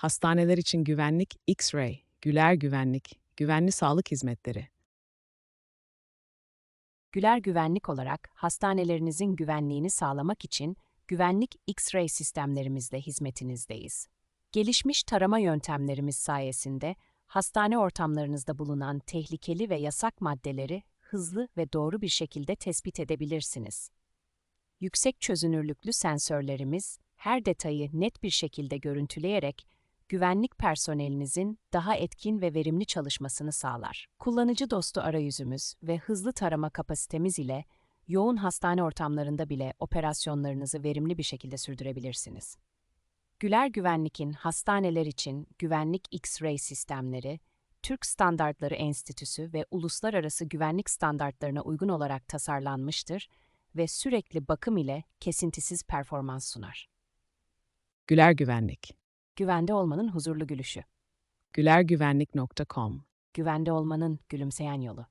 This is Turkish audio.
Hastaneler için güvenlik X-ray, Güler Güvenlik, güvenli sağlık hizmetleri. Güler Güvenlik olarak hastanelerinizin güvenliğini sağlamak için güvenlik X-ray sistemlerimizle hizmetinizdeyiz. Gelişmiş tarama yöntemlerimiz sayesinde hastane ortamlarınızda bulunan tehlikeli ve yasak maddeleri hızlı ve doğru bir şekilde tespit edebilirsiniz. Yüksek çözünürlüklü sensörlerimiz her detayı net bir şekilde görüntüleyerek güvenlik personelinizin daha etkin ve verimli çalışmasını sağlar. Kullanıcı dostu arayüzümüz ve hızlı tarama kapasitemiz ile yoğun hastane ortamlarında bile operasyonlarınızı verimli bir şekilde sürdürebilirsiniz. Güler Güvenlik'in hastaneler için güvenlik X-ray sistemleri, Türk Standartları Enstitüsü ve uluslararası güvenlik standartlarına uygun olarak tasarlanmıştır ve sürekli bakım ile kesintisiz performans sunar. Güler Güvenlik. Güvende olmanın huzurlu gülüşü. gülergüvenlik.com Güvende olmanın gülümseyen yolu.